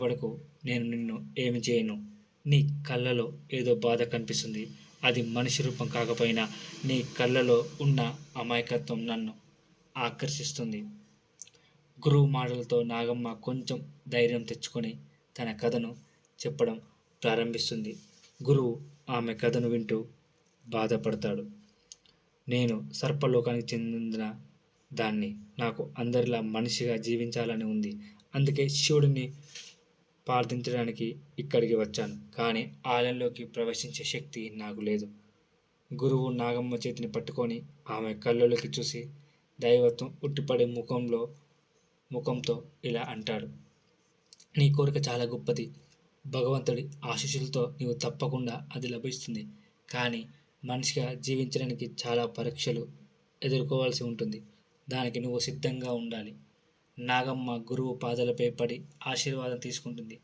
వరకు నేను నిన్ను ఏమి చేయను. నీ కళ్ళలో ఏదో బాధ కనిపిస్తుంది. అది మనిషి రూపం కాకపోయినా నీ కళ్ళలో ఉన్న అమాయకత్వం నన్ను ఆకర్షిస్తుంది. గురువు మాటలతో నాగమ్మ కొంచెం ధైర్యం తెచ్చుకొని తన కథను చెప్పడం ప్రారంభిస్తుంది. గురువు ఆమె కథను వింటూ బాధపడతాడు. నేను సర్పలోకానికి చెందిన దాన్ని నాకు అందరిలా మనిషిగా జీవించాలని ఉంది. అందుకే శివుడిని ప్రార్థించడానికి ఇక్కడికి వచ్చాను. కానీ ఆలయంలోకి ప్రవేశించే శక్తి నాకు లేదు. గురువు నాగమ్మ చేతిని పట్టుకొని ఆమె కళ్ళలోకి చూసి దైవత్వం ఉట్టిపడే ముఖంలో ముఖంతో ఇలా అంటాడు. నీ కోరిక చాలా గొప్పది. భగవంతుడి ఆశీస్సులతో నీవు తప్పకుండా అది లభిస్తుంది. కానీ మనిషిగా జీవించడానికి చాలా పరీక్షలు ఎదుర్కోవాల్సి ఉంటుంది. దానికి నువ్వు సిద్ధంగా ఉండాలి. నాగమ్మ గురువు పాదాలపై పడి ఆశీర్వాదం తీసుకుంటుంది.